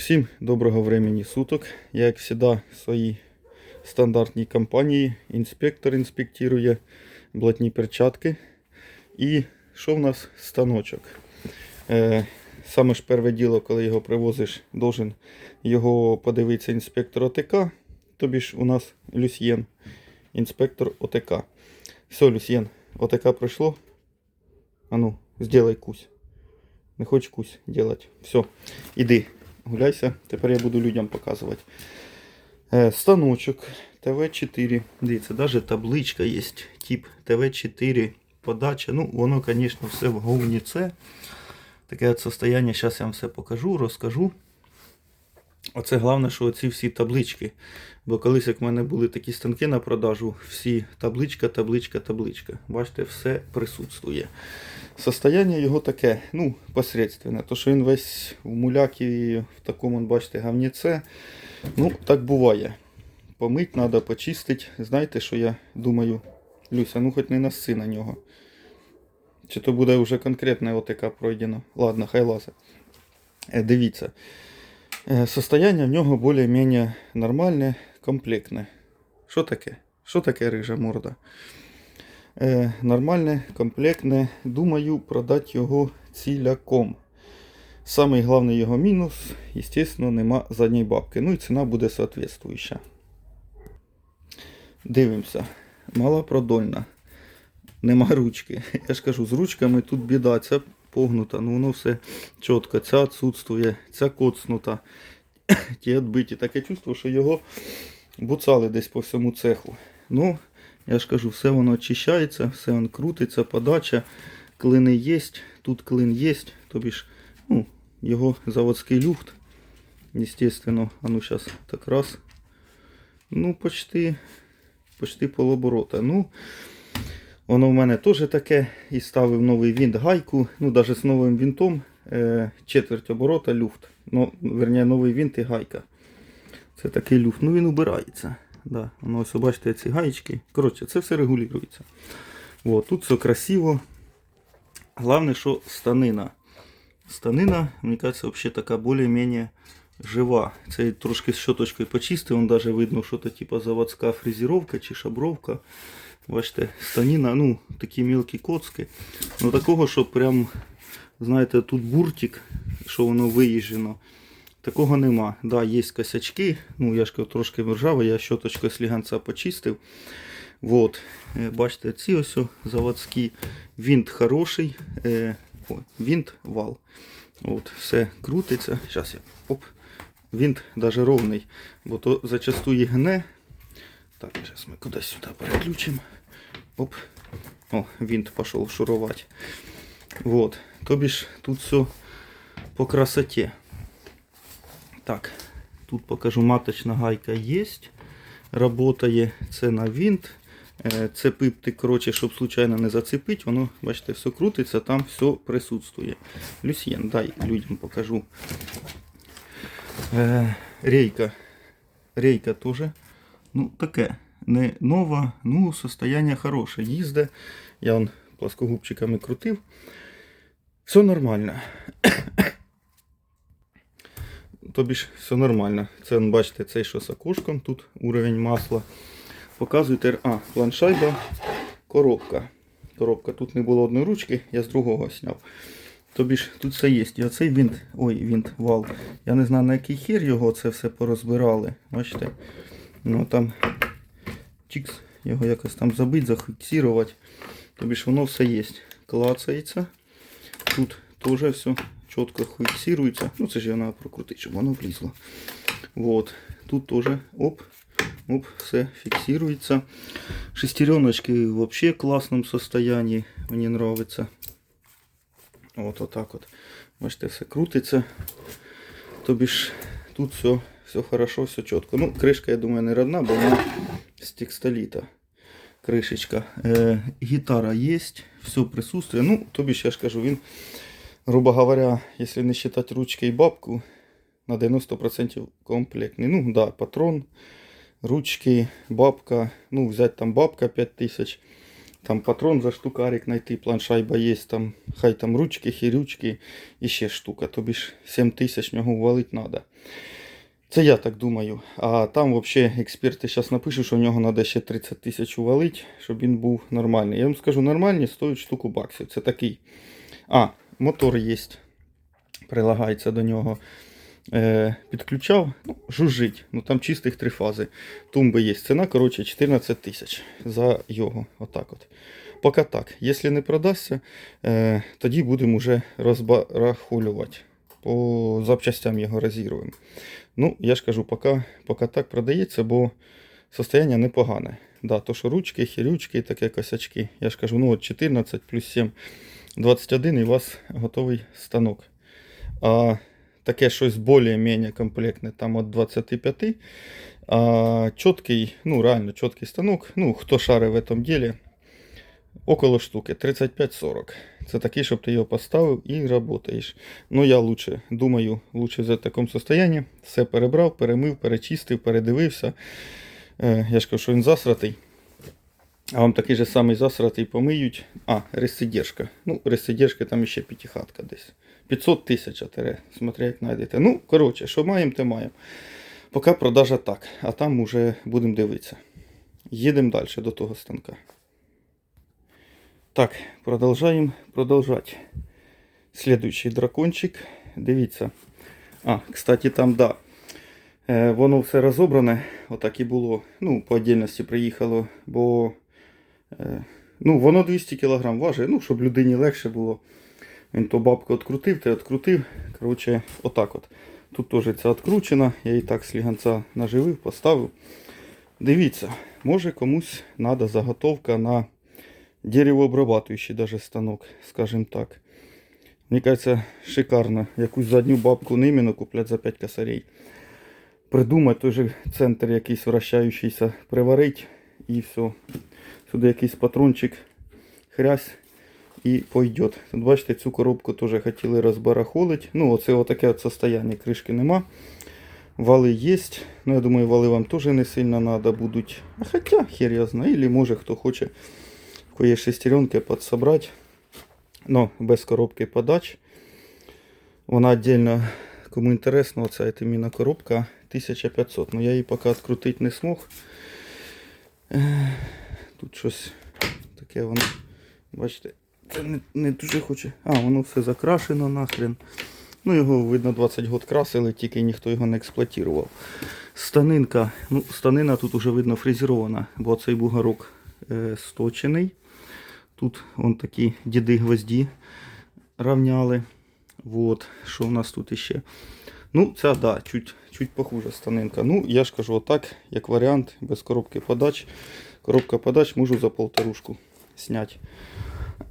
Всім доброго времени суток. Я, як завжди, в своїй стандартній компанії. Інспектор інспектує блатні перчатки. І що в нас станочок? Е, саме ж перше діло, коли його привозиш, должен його подивитися інспектор ОТК. Тобі ж у нас Люсьєн, інспектор ОТК. Все, Люсьєн, ОТК пройшло. А ну, сделай кусь. Не хочеш кусь делать. Все, іди, гуляйся. Тепер я буду людям показувати. Е, станочок ТВ4. Дивіться, навіть табличка є. Тип ТВ4 подача. Ну, воно, звісно, все в говні це. Таке от состояние. Зараз я вам все покажу, розкажу. Оце головне, що оці всі таблички. Бо колись, як в мене були такі станки на продажу, всі табличка, табличка, табличка. Бачите, все присутствує. Состояние його таке, ну, посередственне. То, що він весь в мулякі, в такому, бачите, гавніце. Ну, так буває. Помить треба, почистити. Знаєте, що я думаю, Люся, ну хоч не наси на нього. Чи то буде вже конкретне ОТК пройдено. Ладно, хай лазе. Е, Дивіться. Е, Состояние в нього більш-менш нормальне, комплектне. Що таке? Що таке рижа морда? Е, нормальне, комплектне. Думаю, продати його ціляком. Самий головний його мінус, звісно, нема задньої бабки. Ну і ціна буде соответствующа. Дивимося. Малопродольна. Нема ручки. Я ж кажу, з ручками тут біда. Ця погнута, ну воно все чітко. Ця відсутствує, ця коцнута. Ті відбиті. Таке чувство, що його буцали десь по всьому цеху. Ну, я ж кажу, все воно очищається, все воно крутиться, подача, клини є, тут клин є, тобі ж, ну, його заводський люфт. Естественно, а ну зараз так раз. Ну, почти, почти полоборота. Ну, воно в мене теж таке. І ставив новий вінт гайку. Ну, навіть з новим вінтом е, четверть оборота люфт. Ну, верніше, новий вінт і гайка. Це такий люфт. Ну він убирається. Да, воно ось бачите ці гаєчки. Коротше, це все регулюється. От, тут все красиво. Головне, що станина. Станина, мені кажется, взагалі така більш-менш жива. Це трошки з щоточкою почистив, вон даже видно, що то типа заводська фрезеровка чи шабровка. Бачите, станина, ну, такі мілкі коцки. Ну такого, що прям, знаєте, тут буртик, що воно виїжджено. Такого нема. Да, є косячки. Ну, я ж трошки ржавий, я щоточкою сліганця почистив. Вот. Е, Бачите, ці ось заводські. Вінт хороший. Е, о, вінт вал. От, все крутиться. Зараз я. Оп. Вінт даже ровний. Бо то зачастую гне. Так, зараз ми кудись сюди переключимо. Оп. О, винт пошел шуровать. Вот. Тобі ж тут все по красоте. Так, тут покажу, маточна гайка є. Работає це на винт. Е, Це пипти, коротше, щоб случайно не зацепити, воно, бачите, все крутиться, там все присутствує. Люсьєн, дай людям покажу. Е, Рейка. Рейка теж. Ну, таке. Не нова, ну, состояние хороше. Їзде. Я вон плоскогубчиками крутив. Все нормально. Тобі ж все нормально. Це, бачите, цей що з окошком, тут уровень масла. Показуєте, а, планшайба, коробка. Коробка. Тут не було одної ручки, я з другого зняв. Тобі ж тут все є. І оцей винт, ой, винт, вал. Я не знаю на який хір його це все порозбирали. Бачите? Ну там чікс, його якось там забити, зафіксувати. Тобі ж воно все є. Клацається. Тут теж все чітко фіксується. Ну це ж я треба прокрутити, щоб воно влізло. Вот. Тут теж оп, оп, все фіксується. Шестереночки вообще в класному состоянии. Мені нравится. От отак от. Бачите, все крутиться. Тобі ж тут все, все хорошо, все чітко. Ну, кришка, я думаю, не родна, бо вона з текстоліта. Кришечка. Е, гітара є, все присутствує. Ну, тобі ж я ж кажу, він, грубо говоря, якщо не вважати ручки і бабку, на 90% комплектний. Ну, да, патрон, ручки, бабка. Ну, взяти там бабка 5000. там патрон за штукарик знайти, планшайба є, там, хай там ручки, хірючки і ще штука. Тобі ж 7 тисяч нього валить треба. Це я так думаю. А там взагалі експерти зараз напишуть, що в нього треба ще 30 тисяч увалити, щоб він був нормальний. Я вам скажу, нормальні стоять штуку баксів. Це такий. А, мотор є. Прилагається до нього. Е, підключав, ну, жужжить. Ну там чистих три фази. Тумби є. Ціна, коротше, 14 тисяч за його. Отак от. Поки так. Якщо не продасться, е, тоді будемо вже розбарахулювати. По запчастям його розірвуємо. Ну, я ж кажу, поки, поки так продається, бо состояние непогане. Да, то що ручки, хірючки, таке косячки. Я ж кажу, ну от 14 плюс 7, 21 і у вас готовий станок. А таке щось більш-менш комплектне, там от 25. А чіткий, ну реально чіткий станок, ну хто шарить в этом ділі, около штуки 35-40. Це такий, щоб ти його поставив і працюєш. Ну я лучше, думаю, лучше в такому состоянні. Все перебрав, перемив, перечистив, передивився. Е, я ж кажу, що він засратий. А вам такий же самий засратий помиють. А, ресидержка. Ну, ресидержка там ще п'ятихатка десь. 500 тисяч, атере, смотря як знайдете. Ну, коротше, що маємо, те маємо. Поки продажа так, а там уже будемо дивитися. Їдемо далі до того станка. Так, продовжаємо продовжати. Слідуючий дракончик. Дивіться. А, кстати, там, да. Е, воно все розобране, отак і було. Ну, по отдельності приїхало, бо ну, воно 200 кг важить, ну, щоб людині легше було. Він то бабку відкрутив, те відкрутив. Коротше, отак от. Тут теж це відкручено. Я і так сліганця наживив, поставив. Дивіться, може комусь треба заготовка на деревообрабатуючий даже станок, скажем так. Мені кажется, шикарно. Якусь задню бабку Ниміну куплять за 5 косарей. Придумать той же центр якийсь вращаючийся, приварить і все. Сюди якийсь патрончик, хрясь і пойдет. Тут бачите, цю коробку теж хотіли розбарахолити. Ну, оце отаке от состояние, кришки нема. Вали є. Ну, я думаю, вали вам теж не сильно треба будуть. А хоча, хер я знаю, или може хто хоче є шестеренки подсобрать. Но без коробки подач. Вона отдельно, кому інтересно, оця етиміна коробка 1500. Ну я її поки відкрутити не смог. Тут щось таке воно. Бачите, це не, не дуже хоче. А, воно все закрашено нахрен. Ну, його, видно, 20 год красили, тільки ніхто його не експлуатував. Станинка, ну, станина тут уже видно фрезерована, бо цей бугорок е, сточений. Тут вон такі діди гвозді равняли. Вот, що у нас тут іще? Ну, ця, да, чуть, чуть похуже станинка. Ну, я ж кажу, отак, як варіант, без коробки подач. Коробка подач можу за полторушку зняти.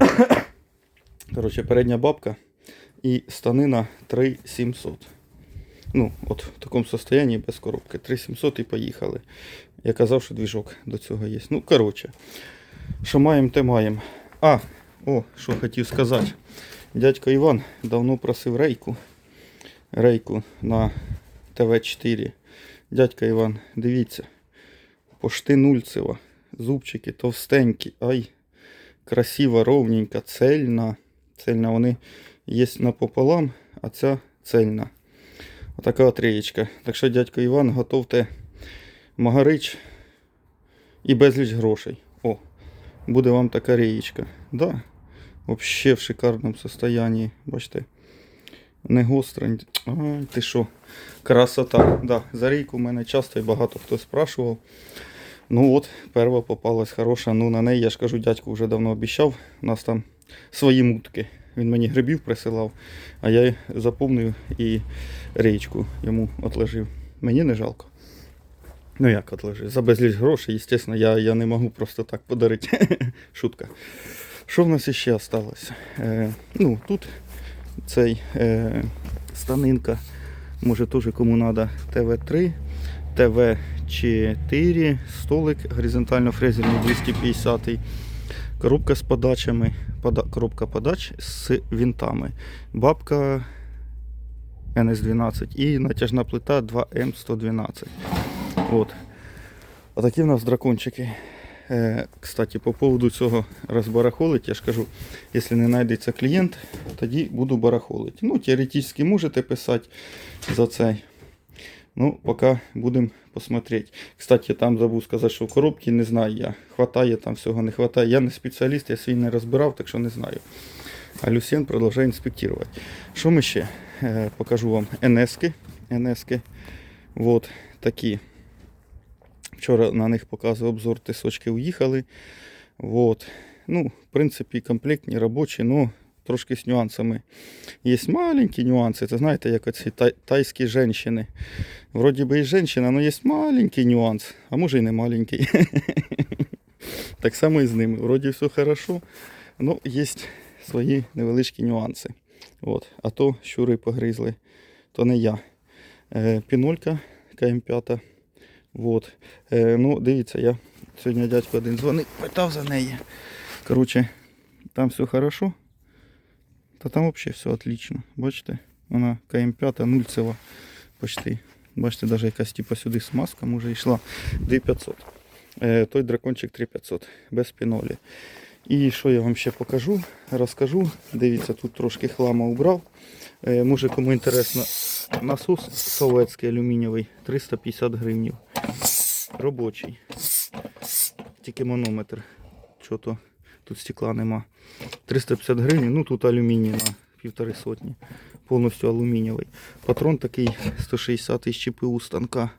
Коротше, передня бабка і станина 3700. Ну, от в такому состоянні без коробки. 3700 і поїхали. Я казав, що двіжок до цього є. Ну, коротше. Що маємо, те маємо. А, о, що хотів сказати. Дядько Іван давно просив рейку. Рейку на ТВ4. Дядько Іван, дивіться. Пошти нульцева. Зубчики товстенькі. Ай, красива, ровненька, цельна. Цельна вони є напополам, а ця цельна. Отака от реєчка. Так що, дядько Іван, готовте магарич і безліч грошей. О, буде вам така реєчка. Да, Вообще в шикарному состоянии. Бачите. Не гострень. Ай, ти що? Красота. Да, за рейку в мене часто і багато хто спрашував. Ну от, перша попалась хороша. Ну на неї, я ж кажу, дядько вже давно обіцяв. У нас там свої мутки. Він мені грибів присилав, а я заповнив і річку йому отложив. Мені не жалко. Ну як отложив? За безліч грошей, звісно, я, я не можу просто так подарити. Шутка. Що в нас ще залишилося? Е, ну, тут цей е, станинка, може теж кому треба ТВ3, ТВ4, столик горизонтально фрезерний 250 коробка з подачами, пода, коробка подач з винтами, бабка NS12 і натяжна плита 2М112. От. Отакі в нас дракончики. Е, кстати, по поводу цього розбарахолить, я ж кажу, якщо не знайдеться клієнт, тоді буду барахолити. Ну, теоретично можете писати за цей. Ну, поки будемо посмотреть. Кстати, там забув сказати, що в коробці не знаю я. Хватає там всього, не хватає. Я не спеціаліст, я свій не розбирав, так що не знаю. А Люсьен продовжує інспектувати. Що ми ще? Е, покажу вам НСки. НСки. Вот такі. Вчора на них показував обзор, тисочки уїхали. Вот. Ну, в принципі, комплектні, робочі, ну, трошки з нюансами. Є маленькі нюанси. Це знаєте, як оці тай, тайські жінки. Вроді би і жінка, але є маленький нюанс, а може і не маленький. Так само і з ними. Вроді все хорошо, ну, є свої невеличкі нюанси. От. А то щури погризли, то не я. Е, пінолька КМ5. Вот. Е, ну, дивіться, я сьогодні дядько один дзвонив, питав за неї. Коротше, там все хорошо. Та там взагалі все отлично. Бачите? Вона КМ5 нульцева почти. Бачите, навіть якась типу сюди смазка може йшла 2500. Е, той дракончик 3500 без пінолі. І що я вам ще покажу, розкажу. Дивіться, тут трошки хлама убрав. Е, може кому інтересно, насос советський алюмінієвий 350 гривнів. Робочий. Тільки манометр. Що то тут стекла нема. 350 гривень, ну тут алюміній на півтори сотні. Повністю алюмінієвий. Патрон такий 160 із ЧПУ станка.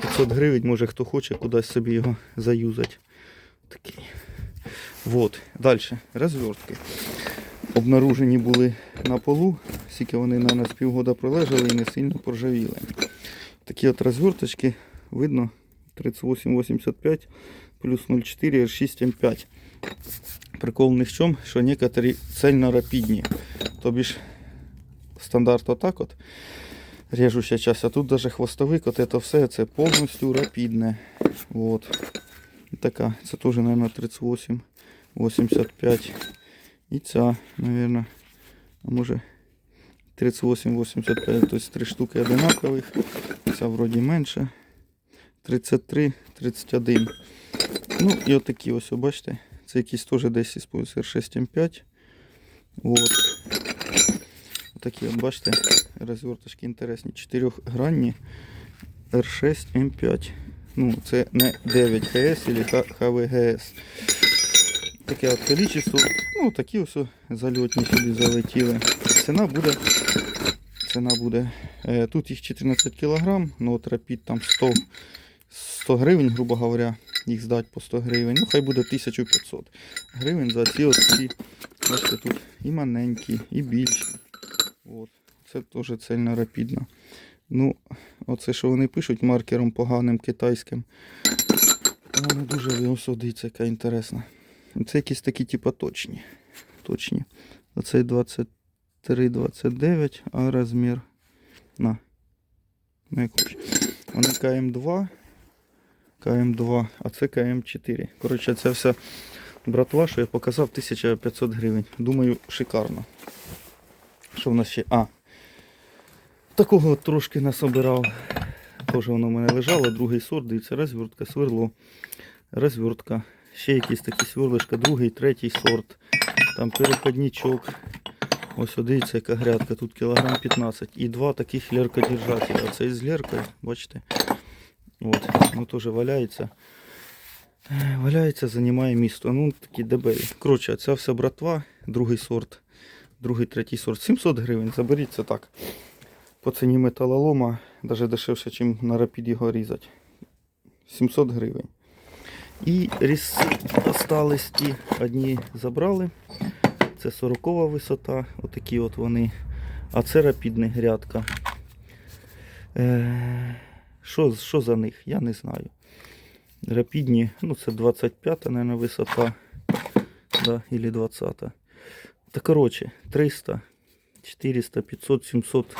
500 гривень, може хто хоче кудись собі його заюзати. Такий. Вот. Далі. Розвертки. Обнаружені були на полу, скільки вони на нас півгода пролежали і не сильно поржавіли. Такі от розверточки, видно, 38,85 плюс 0,4 R6 M5. Прикол них в чому, що некоторі цельно рапідні. Тобі ж стандарт отак от режуща часть, а тут даже хвостовик, от це все це повністю рапідне. Вот. І така, це теж, мабуть, 38, 85. І ця, мабуть, може 38, 85, тобто три штуки одинакових. Ця вроді менше. 33, 31. Ну і отакі ось, бачите. Це якісь теж десь использується R6 M5. Вот. Такі, бачите, розверточки інтересні. Чотирьохгранні R6 M5. Ну, це не 9 ХС або ХВГС. Таке от количество. Ну, такі ось зальотні сюди залетіли. Ціна буде. Ціна буде. е, Тут їх 14 кг, ну от рапід там 100, 100 гривень, грубо говоря, їх здати по 100 гривень. Ну, хай буде 1500 гривень за ці от ці. Бачите, тут і маленькі, і більші. От. Це теж цельно рапідно. Ну, оце, що вони пишуть маркером поганим китайським. Воно дуже висодиться, яка інтересна. Це якісь такі, типу, точні. Точні. Оцей 23-29, а розмір. На. Хочеш. Вони КМ2. КМ2, а це КМ4. Коротше, це вся братва, що я показав, 1500 гривень. Думаю, шикарно. Що в нас ще? А. Такого трошки насобирав. Теж воно в мене лежало, другий сорт, дивіться, розвертка, сверло, розвертка. Ще якісь такі сверлишка, другий, третій сорт. Там переходничок. Ось дивіться, яка грядка, тут кілограм 15. І два таких леркодержателя. Оце з леркою, бачите. От, ну теж валяється. Валяється, займає місто. Ну, такі дебелі. Коротше, ця вся братва, другий сорт, другий, третій сорт. 700 гривень. Заберіть це так. По ціні металолома, навіть дешевше, ніж на рапід його різати. 700 гривень. І різ остались ті, одні забрали. Це 40 висота, отакі от вони. А це рапідна грядка. Е, що, що за них? Я не знаю. Рапідні, ну це 25-та, мабуть, висота. Да, или 20. Та коротше, 300, 400, 500, 700,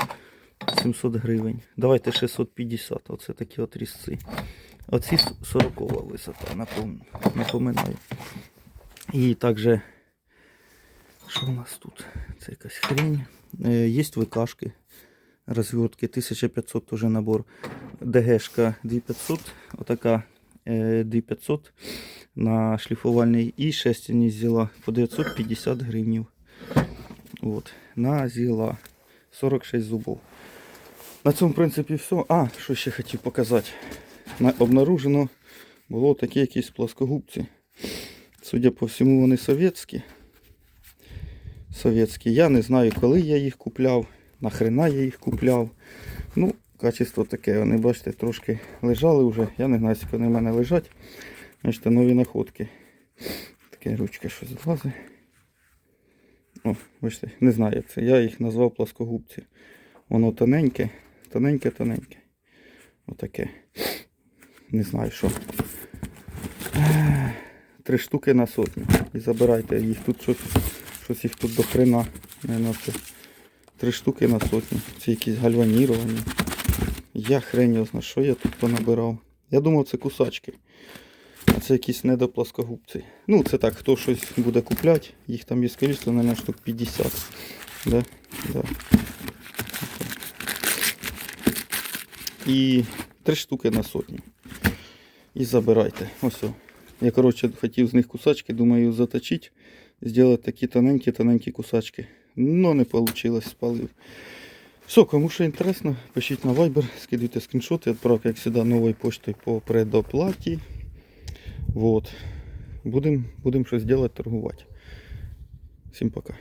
700 гривень. Давайте 650. Оце такі от різці. Оці 40 висота, напом... напоминаю. І також, що у нас тут? Це якась хрень. Е, є ВКшки, розвертки 1500 теж набор. ДГшка 2500, отака е, 2500 на шліфувальний і шестяні зіла по 950 гривнів. От, на зіла 46 зубов. На цьому, в принципі, все. А, що ще хотів показати. На, обнаружено було такі якісь плоскогубці. Судя по всьому, вони совєтські. Совєтські. Я не знаю, коли я їх купляв, нахрена я їх купляв. Ну, качество таке, вони, бачите, трошки лежали вже. Я не знаю, скільки вони в мене лежать. Бачите, нові находки. Таке ручка щось злазить. О, бачите, не знаю як це. Я їх назвав плоскогубці. Воно тоненьке, тоненьке, тоненьке. Отаке. Не знаю що. Три штуки на сотню. І забирайте їх тут щось, щось їх тут до хрена. Наверно, це Три штуки на сотню. Це якісь гальваніровані. Я хрень його знаю, що я тут понабирав. Я думав, це кусачки. А це якісь недоплоскогубці. Ну, це так, хто щось буде купляти, їх там є количество, мабуть, штук 50. Да? Да. І три штуки на сотню. І забирайте. Ось. о. Я, коротше, хотів з них кусачки, думаю, заточити, зробити такі тоненькі-тоненькі кусачки. Ну, не вийшло, спалив. Все, кому що інтересно, пишіть на Viber, скидуйте скріншоти, відправка, як завжди, новою поштою по предоплаті. Вот. Будемо будем щось робити, торгувати. Всім пока.